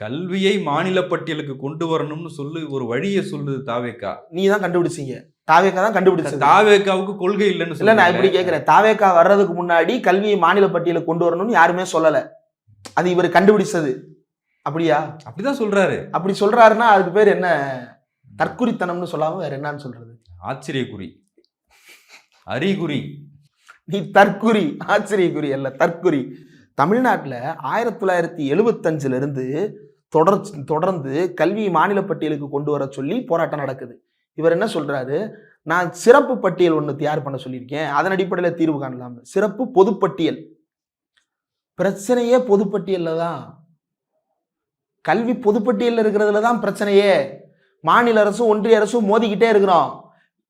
கல்வியை மாநில பட்டியலுக்கு கொண்டு வரணும்னு சொல்லு ஒரு வழியை சொல்லுது தாவேக்கா. நீ தான் கண்டுபிடிச்சீங்க. தாவேக்கா தான் கண்டுபிடிச்சது. தாவேக்காவுக்கு கொள்கை இல்லைன்னு இல்ல நான் இப்படி கேட்கிறேன் தாவேக்கா வர்றதுக்கு முன்னாடி கல்வியை மாநில பட்டியலுக்கு கொண்டு வரணும்னு யாருமே சொல்லல. அது இவர் கண்டுபிடிச்சது. அப்படியா? அப்படிதான் சொல்றாரு. அப்படி சொல்றாருன்னா அதுக்கு பேர் என்ன? தற்குறித்தனம்னு சொல்லாம வேற என்னன்னு சொல்றது? ஆச்சரியக்குறி. அறிகுறி. நீ தற்குறி. ஆச்சரியக்குறி அல்ல தற்குறி. தமிழ்நாட்டில் ஆயிரத்தி தொள்ளாயிரத்தி எழுபத்தஞ்சுல இருந்து தொடர் தொடர்ந்து கல்வி மாநில பட்டியலுக்கு கொண்டு வர சொல்லி போராட்டம் நடக்குது. இவர் என்ன சொல்றாரு? நான் சிறப்பு பட்டியல் ஒன்று தயார் பண்ண சொல்லியிருக்கேன். அதன் அடிப்படையில் தீர்வு காணலாம். சிறப்பு பொதுப்பட்டியல் பிரச்சனையே பொதுப்பட்டியல்ல தான். கல்வி பொதுப்பட்டியலில் இருக்கிறதுல தான் பிரச்சனையே. மாநில அரசும் ஒன்றிய அரசும் மோதிக்கிட்டே இருக்கிறோம்.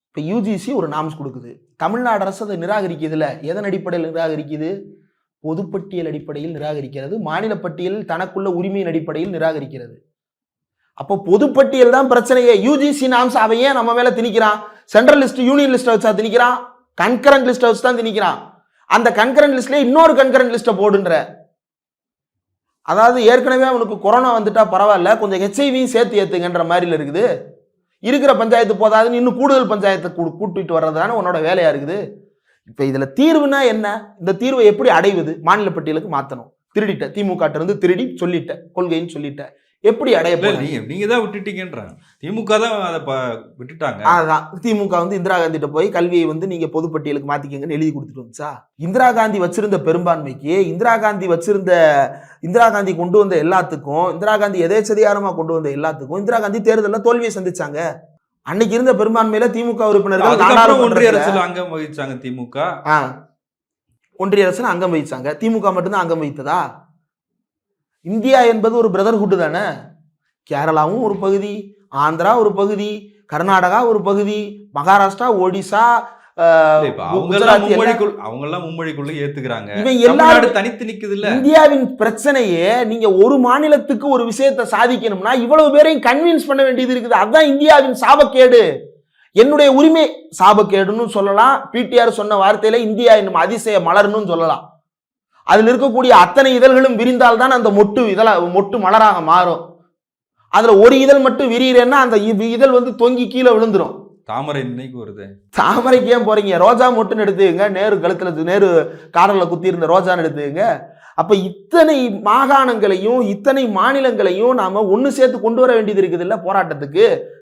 இப்போ யூஜிசி ஒரு நாம்ஸ் கொடுக்குது. தமிழ்நாடு அரசு அதை நிராகரிக்குதுல எதன் அடிப்படையில் நிராகரிக்குது? பொதுப்பட்டியல் அடிப்படையில் நிராகரிக்கிறது. மாநில பட்டியல் தனக்குள்ள உரிமையின் அடிப்படையில் நிராகரிக்கிறது. அப்போ பொதுப்பட்டியல் தான் பிரச்சனையே. யூஜிசி நாம்ஸ் அவன் ஏன் நம்ம மேல திணிக்கிறான்? சென்ட்ரல் லிஸ்ட் யூனியன் லிஸ்ட் வச்சா திணிக்கிறான்? கன்கரண்ட் லிஸ்ட் வச்சு தான் திணிக்கிறான். அந்த கன்கரண்ட் லிஸ்ட்ல இன்னொரு கன்கரண்ட் லிஸ்ட்டை போடுன்ற. அதாவது ஏற்கனவே அவனுக்கு கொரோனா வந்துட்டா பரவாயில்ல கொஞ்சம் ஹெச்ஐவியும் சேர்த்து ஏத்துங்கன்ற மாதிரில இருக்குது. இருக்கிற பஞ்சாயத்து போதாதுன்னு இன்னும் கூடுதல் பஞ்சாயத்தை கூ- கூட்டிட்டு வர்றது தானே உன்னோட வேலையா இருக்குது. இப்போ இதுல தீர்வுனா என்ன? இந்த தீர்வை எப்படி அடைவது? மாநில பட்டியலுக்கு மாத்தணும். திருடிட்ட. திமுக இருந்து திருடி சொல்லிட்ட. கொள்கைன்னு சொல்லிட்ட. எப்படி அடைய நீங்க நீங்க தான் விட்டுட்டீங்கன்றாங்க. திமுக தான் அதை விட்டுட்டாங்க. அதான். திமுக வந்து இந்திரா காந்திட்ட போய் கல்வியை வந்து நீங்க பொதுப்பட்டியலுக்கு மாத்திக்கங்கன்னு எழுதி கொடுத்துட்டு வந்துச்சா? இந்திரா காந்தி வச்சிருந்த பெரும்பான்மைக்கு இந்திரா காந்தி வச்சிருந்த இந்திரா காந்தி கொண்டு வந்த எல்லாத்துக்கும் இந்திரா காந்தி எதேச்சதிகாரமா கொண்டு வந்த எல்லாத்துக்கும் இந்திரா காந்தி தேர்தலில் தோல்வியை சந்திச்சாங்க. அன்னைக்கு இருந்த பெரும்பான்மையில திமுக உறுப்பினர்கள் ஒன்றிய அரசுல அங்கம் வகிச்சாங்க திமுக. ஒன்றிய அரசு அங்கம் வகிச்சாங்க. திமுக மட்டும்தான் அங்கம் வகித்ததா? இந்தியா என்பது ஒரு பிரதர்ஹுட் தானே? கேரளாவும் ஒரு பகுதி ஆந்திரா ஒரு பகுதி கர்நாடகா ஒரு பகுதி மகாராஷ்டிரா ஒடிசா மும்மொழிக்குள்ள ஏத்துக்கிறாங்க. இவன் எல்லாரும் தனித்து நிக்குது இல்ல இந்தியாவின் பிரச்சனையே நீங்க ஒரு மாநிலத்துக்கு ஒரு விஷயத்தை சாதிக்கணும்னா இவ்வளவு பேரையும் கன்வின்ஸ் பண்ண வேண்டியது இருக்குது. அதுதான் இந்தியாவின் சாபக்கேடு. என்னுடைய உரிமை சாபக்கேடுன்னு சொல்லலாம். பிடிஆர் சொன்ன வார்த்தையில இந்தியா என்னும் அதிசய மலர்னு சொல்லலாம். அதில் இருக்கக்கூடிய அத்தனை இதழ்களும் விரிந்தால் தான் அந்த மொட்டு இதழ மொட்டு மலராக மாறும். அதுல ஒரு இதழ் மட்டும் விரியிறேன்னா அந்த இதழ் வந்து தொங்கி கீழே விழுந்துரும். தாமரை இன்னைக்கு வருது. தாமரைக்கு ஏன் போறீங்க? ரோஜா மட்டும் எடுத்துங்க நேரு கழுத்துல நேரு காடல்ல குத்தி இருந்த ரோஜான்னு எடுத்துங்க அப்ப இத்தனை மாகாணங்களையும் இத்தனை மாநிலங்களையும் நாம ஒன்று சேர்த்து கொண்டு வர வேண்டியது இருக்குது இல்ல போராட்டத்துக்கு?